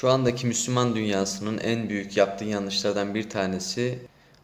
Şu andaki Müslüman dünyasının en büyük yaptığı yanlışlardan bir tanesi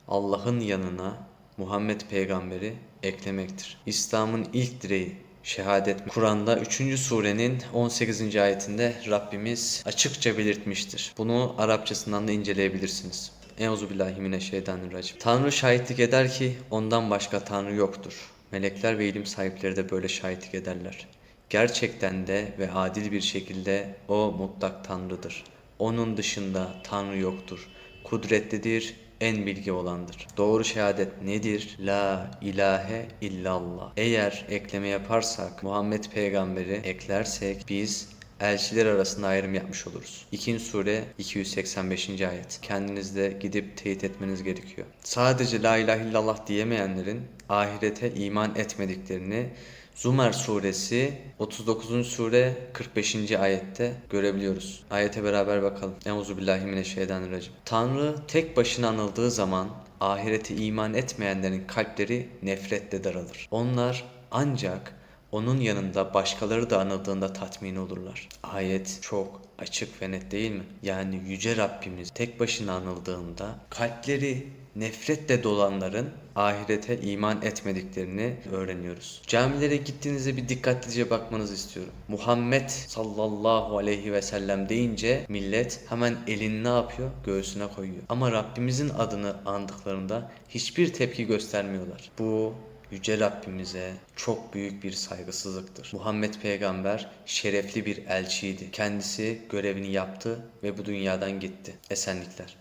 Allah'ın yanına Muhammed peygamberi eklemektir. İslam'ın ilk direği şehadet. Kur'an'da 3. surenin 18. ayetinde Rabbimiz açıkça belirtmiştir. Bunu Arapçasından da inceleyebilirsiniz. Euzubillahimineşşeytanirracim. Tanrı şahitlik eder ki ondan başka Tanrı yoktur. Melekler ve ilim sahipleri de böyle şahitlik ederler. Gerçekten de ve adil bir şekilde o mutlak Tanrı'dır. Onun dışında Tanrı yoktur. Kudretlidir, en bilgi olandır. Doğru şehadet nedir? La ilahe illallah. Eğer ekleme yaparsak, Muhammed peygamberi eklersek biz elçiler arasında ayrım yapmış oluruz. 2. sure 285. ayet. Kendinizde gidip teyit etmeniz gerekiyor. Sadece la ilahe illallah diyemeyenlerin ahirete iman etmediklerini Zumer suresi 39. sure 45. ayette görebiliyoruz. Ayete beraber bakalım. Euzubillahimineşşeytanirracim. Tanrı tek başına anıldığı zaman ahirete iman etmeyenlerin kalpleri nefretle daralır. Onlar ancak onun yanında başkaları da anıldığında tatmin olurlar. Ayet çok açık ve net değil mi? Yani Yüce Rabbimiz tek başına anıldığında kalpleri nefretle dolanların ahirete iman etmediklerini öğreniyoruz. Camilere gittiğinizde bir dikkatlice bakmanızı istiyorum. Muhammed sallallahu aleyhi ve sellem deyince millet hemen elini ne yapıyor? Göğsüne koyuyor. Ama Rabbimizin adını andıklarında hiçbir tepki göstermiyorlar. Bu Yüce Rabbimize çok büyük bir saygısızlıktır. Muhammed peygamber şerefli bir elçiydi. Kendisi görevini yaptı ve bu dünyadan gitti. Esenlikler.